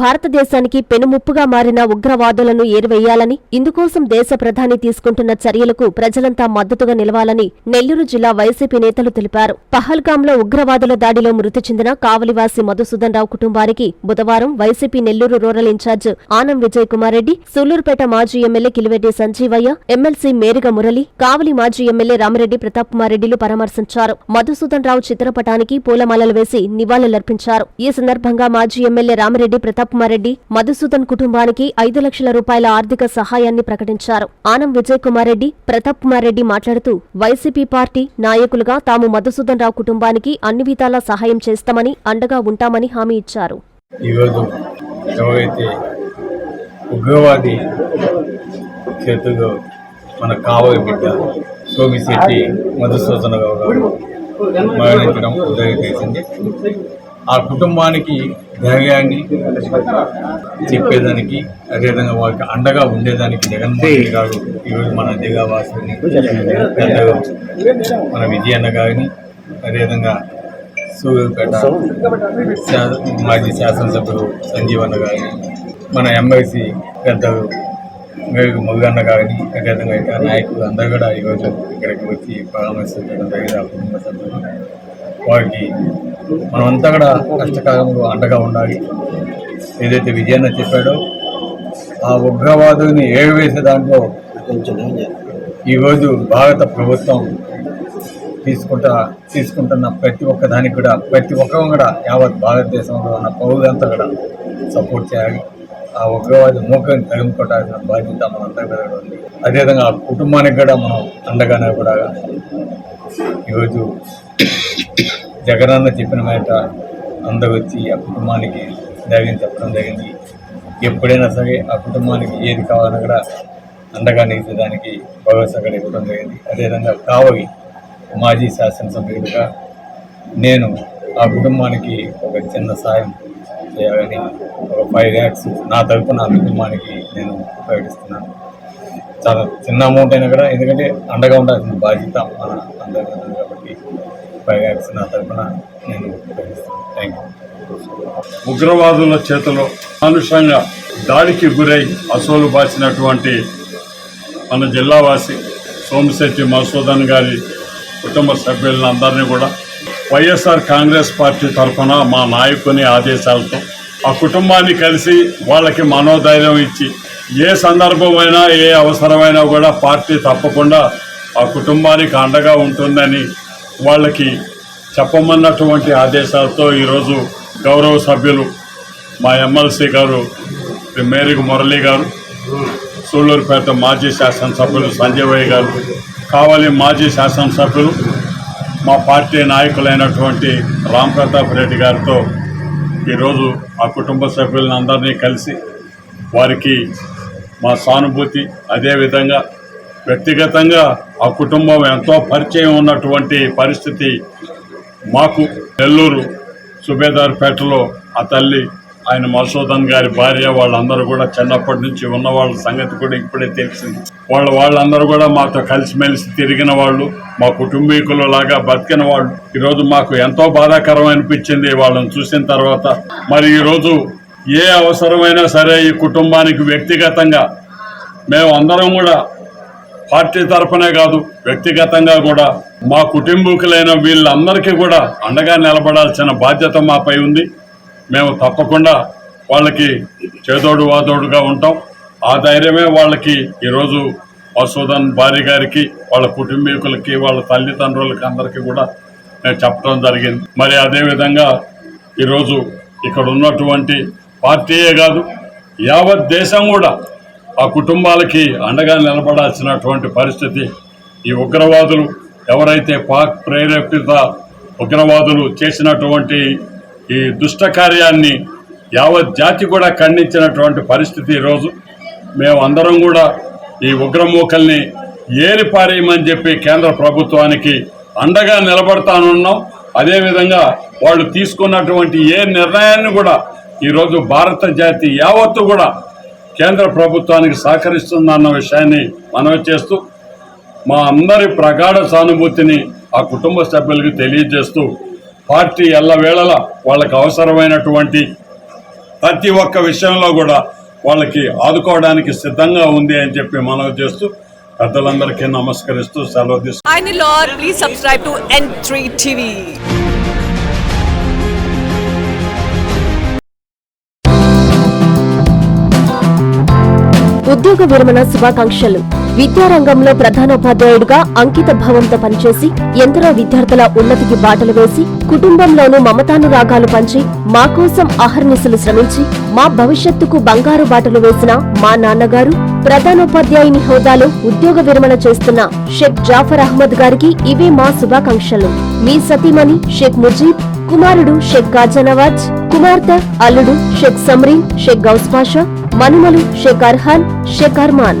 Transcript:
భారతదేశానికి పెనుముప్పుగా మారిన ఉగ్రవాదులను ఏరివేయాలని ఇందుకోసం దేశ ప్రధాని తీసుకుంటున్న చర్యలకు ప్రజలంతా మద్దతుగా నిలవాలని నెల్లూరు జిల్లా వైసీపీ నేతలు తెలిపారు. పహల్గాంలో ఉగ్రవాదుల దాడిలో మృతి చెందిన కావలివాసి మధుసూదన్ రావు కుటుంబానికి బుధవారం YCP Nellore rural incharge Anam Vijay Kumar Reddy Sullurpeta మాజీ ఎమ్మెల్యే కిలివెడ్డి సంజీవయ్య ఎమ్మెల్సీ మేరిగ మురళి కావలి మాజీ ఎమ్మెల్యే రామిరెడ్డి ప్రతాప్ కుమార్ రెడ్డిలు పరామర్శించారు. మధుసూదన్ రావు చిత్రపటానికి పూలమాలలు వేసి నివాళులర్పించారు. ఈ సందర్భంగా మాజీ ఎమ్మెల్యే రామిరెడ్డి ప్రతాప్ కుమార్ రెడ్డి మధుసూదన్ కుటుంబానికి ఐదు లక్షల రూపాయల ఆర్థిక సహాయాన్ని ప్రకటించారు. ఆనం విజయ్ కుమార్ రెడ్డి ప్రతాప్ కుమార్ రెడ్డి మాట్లాడుతూ వైసీపీ పార్టీ నాయకులుగా తాము మధుసూదన్ రావు కుటుంబానికి అన్ని విధాలా సహాయం చేస్తామని అండగా ఉంటామని హామీ ఇచ్చారు. ఉగ్రవాది చేతుల్లో మన కావలి బిడ్డ సోమిశెట్టి మధుసూదనరావు గారు మరణించడం జరిగింది. ఆ కుటుంబానికి ధైర్యాన్ని చెప్పేదానికి అదేవిధంగా వారికి అండగా ఉండేదానికి జగన్మోహన్ రెడ్డి గారు ఈరోజు మన దిగావాసుని పెద్దగా మన విజయన్న గారిని అదేవిధంగా సూర్యాపేట శా- మాజీ శాసనసభ్యులు సంజీవన్న గారిని మన ఎంఐసి పెద్దలు మేరకు మధుగన్న గారిని అదేవిధంగా ఇతర నాయకులు అందరూ కూడా ఈరోజు ఇక్కడికి వచ్చి పరామర్శించడం జరిగింది. ఆ కుటుంబ సభ్యులు వారికి మనమంతా కూడా కష్టకాలంలో అండగా ఉండాలి. ఏదైతే విజయన్న చెప్పాడో ఆ ఉగ్రవాదుని ఏవేసే దాంట్లో ఈరోజు భారత ప్రభుత్వం తీసుకుంటా తీసుకుంటున్న ప్రతి ఒక్క దానికి కూడా ప్రతి ఒక్కరం కూడా యావత్ భారతదేశంలో ఉన్న పౌరులంతా కూడా సపోర్ట్ చేయాలి. ఆ ఉగ్రవాది మూకని తరుముకోవాల్సిన బాధ్యత మనంతా కూడా ఉంది. అదేవిధంగా ఆ కుటుంబానికి కూడా మనం అండగానే కూడా ఈరోజు జగనన్న చెప్పిన మాట అందవచ్చి ఆ కుటుంబానికి ధైర్యం చెప్పడం జరిగింది. ఎప్పుడైనా సరే ఆ కుటుంబానికి ఏది కావాలన్నా కూడా అండగా నిలిచేదానికి భరోసా కూడా ఇవ్వడం జరిగింది. అదేవిధంగా కావలి మాజీ శాసనసభ్యుడిగా నేను ఆ కుటుంబానికి ఒక చిన్న సాయం చేయాలని ఒక ఫైవ్ ల్యాక్స్ నా తరపున ఆ కుటుంబానికి నేను ఉపయోగిస్తున్నాను. చాలా చిన్న అమౌంట్ అయినా కూడా ఎందుకంటే అండగా ఉండాల్సిన బాధ్యత మన అందరికీ కాబట్టి ఫైవ్ నా తరపున నేను థ్యాంక్ యూ ఉగ్రవాదుల చేతిలో మానుషంగా దాడికి గురై అసోలు బాసినటువంటి మన జిల్లావాసి సోమశెట్టి మధుసూదన్ గారి కుటుంబ సభ్యులను అందరినీ కూడా వైఎస్ఆర్ కాంగ్రెస్ పార్టీ తరఫున మా నాయకుని ఆదేశాలతో ఆ కుటుంబాన్ని కలిసి వాళ్ళకి మనోధైర్యం ఇచ్చి ఏ సందర్భమైనా ఏ అవసరమైనా కూడా పార్టీ తప్పకుండా ఆ కుటుంబానికి అండగా ఉంటుందని వాళ్ళకి చెప్పమన్నటువంటి ఆదేశాలతో ఈరోజు గౌరవ సభ్యులు మా ఎమ్మెల్సీ గారు శ్రీ మేరకు మురళి గారు సూళ్ళూరుపేట మాజీ శాసనసభ్యులు సంజయ్ గారు కావాలి మాజీ శాసనసభ్యులు మా పార్టీ నాయకులైనటువంటి రామ్ ప్రతాప్ రెడ్డి గారితో ఈరోజు ఆ కుటుంబ సభ్యులందరినీ కలిసి వారికి మా సానుభూతి అదేవిధంగా వ్యక్తిగతంగా ఆ కుటుంబం ఎంతో పరిచయం ఉన్నటువంటి పరిస్థితి మాకు నెల్లూరు సుబేదార్పేటలో ఆ తల్లి ఆయన మధుసూదన్ గారి భార్య వాళ్ళందరూ కూడా చిన్నప్పటి నుంచి ఉన్న వాళ్ళ సంగతి కూడా ఇప్పుడే తెలిసింది. వాళ్ళ వాళ్ళందరూ కూడా మాతో కలిసిమెలిసి తిరిగిన వాళ్ళు మా కుటుంబీకులు లాగా బతికిన వాళ్ళు. ఈరోజు మాకు ఎంతో బాధాకరం అనిపించింది వాళ్ళని చూసిన తర్వాత. మరి ఈరోజు ఏ అవసరమైనా సరే ఈ కుటుంబానికి వ్యక్తిగతంగా మేము అందరం కూడా పార్టీ తరఫునే కాదు వ్యక్తిగతంగా కూడా. మా కుటుంబీకులైన వీళ్ళందరికీ కూడా అండగా నిలబడాల్సిన బాధ్యత మాపై ఉంది. మేము తప్పకుండా వాళ్ళకి చేదోడు వాదోడుగా ఉంటాం. ఆ ధైర్యమే వాళ్ళకి ఈరోజు మసూదన్ భార్య గారికి వాళ్ళ కుటుంబీకులకి వాళ్ళ తల్లిదండ్రులకి అందరికీ కూడా నేను చెప్పడం జరిగింది. మరి అదేవిధంగా ఈరోజు ఇక్కడ ఉన్నటువంటి పార్టీయే కాదు యావత్ దేశం కూడా ఆ కుటుంబాలకి అండగా నిలబడాల్సినటువంటి పరిస్థితి ఈ ఉగ్రవాదులు ఎవరైతే పాక్ ప్రేరేపిత ఉగ్రవాదులు చేసినటువంటి ఈ దుష్టకార్యాన్ని యావత్ జాతి కూడా ఖండించినటువంటి పరిస్థితి ఈరోజు. మేము అందరం కూడా ఈ ఉగ్రమూకల్ని ఏరిపారేయమని చెప్పి కేంద్ర ప్రభుత్వానికి అండగా నిలబడతానున్నాం. అదేవిధంగా వాళ్ళు తీసుకున్నటువంటి ఏ నిర్ణయాన్ని కూడా ఈరోజు భారత జాతి యావత్తు కూడా కేంద్ర ప్రభుత్వానికి సహకరిస్తుందన్న విషయాన్ని మనవి చేస్తూ మా అందరి ప్రగాఢ సానుభూతిని ఆ కుటుంబ సభ్యులకు తెలియజేస్తూ పార్టీ ఎల్లవేళలా వాళ్ళకి అవసరమైనటువంటి ప్రతి ఒక్క విషయంలో కూడా వాళ్ళకి ఆదుకోవడానికి సిద్ధంగా ఉంది అని చెప్పి మనవి చేస్తూ పెద్దలందరికీ నమస్కరిస్తూ సెలవు తీసుకుంటున్నాను. ఉద్యోగ విరమణ శుభాకాంక్షలు. విద్యారంగంలో ప్రధానోపాధ్యాయుడిగా అంకిత భావంతో పనిచేసి ఎందరో విద్యార్థుల ఉన్నతికి బాటలు వేసి కుటుంబంలోనూ మమతానురాగాలు పంచి మా కోసం అహర్నిశలు శ్రమించి మా భవిష్యత్తుకు బంగారు బాటలు వేసిన మా నాన్నగారు ప్రధానోపాధ్యాయుని హోదాలో ఉద్యోగ విరమణ చేస్తున్న షేక్ జాఫర్ అహ్మద్ గారికి ఇవే మా శుభాకాంక్షలు. మీ సతీమణి షేక్ ముజీబ్ కుమారుడు షేక్ గాజా నవాజ్ కుమార్తె అల్లుడు షేక్ సమ్రీన్ షేక్ గౌస్ పాషా మనుమలు షేక్ అర్హాన్ షేక్ అర్మాన్